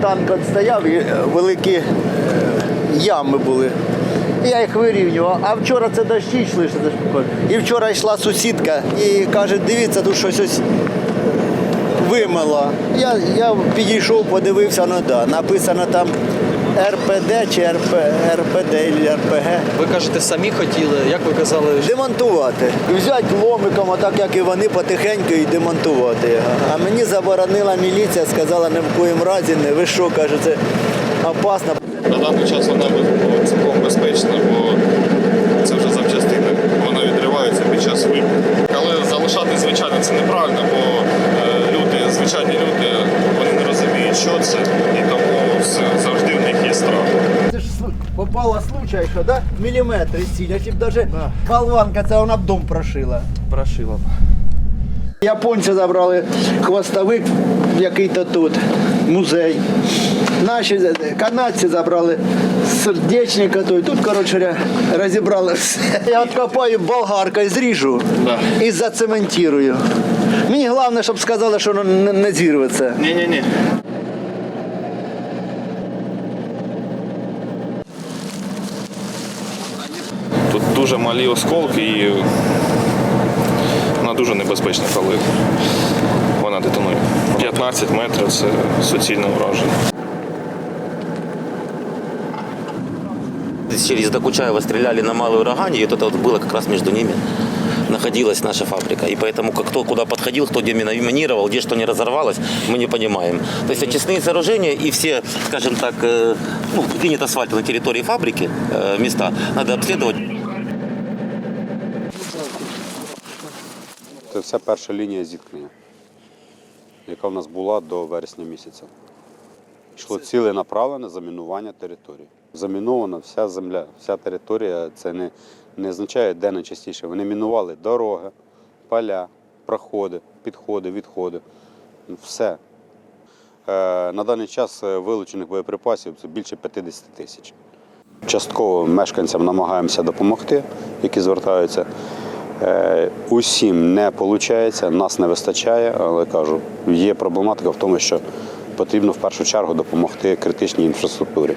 Танк стояв і е, великі е, ями були. Я їх вирівнював. А вчора це дощі йшли. що це. І вчора йшла сусідка і каже, дивіться, тут щось ось вимило. Я, я підійшов, подивився, ну да, написано там РПД чи РП, РПД чи РПГ. Ви кажете, самі хотіли, як ви казали, Демонтувати. І взяти ломиком, отак як і вони, потихеньку і демонтувати його. А мені заборонила міліція, сказала, ні в коїм разі не. Ви що, каже, це опасно. На даний час вона цілком безпечна, бо це вже запчастини. Вона відривається під час вибуху. Але залишати, звичайно, це неправильно, бо е, люди, звичайні люди, вони не розуміють, що це, і тому з- завжди в них є страх. Це ж слу- случай, що да? міліметри ціль, якщо б навіть болванка, це вона б дом прошила. прошила. Японці забрали хвостовик який-то тут, музей. Наші канадці забрали сердечника той. Тут, коротше, розібрали все. Я от копаю болгаркою, зріжу Да. і зацементую. Мені головне, щоб сказали, що воно не, не зірветься. Ні-ні-ні. дуже малі осколки і вона дуже небезпечна, коли вона детонує. 15 метрів це суцільне ураження. Через Докучаева стреляли на Малой Урагане, и вот это вот было как раз между ними находилась наша фабрика. И поэтому как кто куда подходил, кто где минировал, где что не разорвалось, мы не понимаем. То есть очистные сооружения и все, скажем так, э, ну, линии асфальта на территории фабрики, э, места, надо обследовать. Це вся перша лінія зіткнення, яка в нас була до вересня місяця. Йшло ціленаправлене замінування території. Замінована вся земля, вся територія. Це не, не означає, де найчастіше. Вони мінували дороги, поля, проходи, підходи, відходи. Все. Е, на даний час е, вилучених боєприпасів це більше 50 тисяч. Частково мешканцям намагаємося допомогти, які звертаються. Е, Усім не виходить, нас не вистачає, але кажу, є проблематика в тому, що потрібно в першу чергу допомогти критичній інфраструктурі.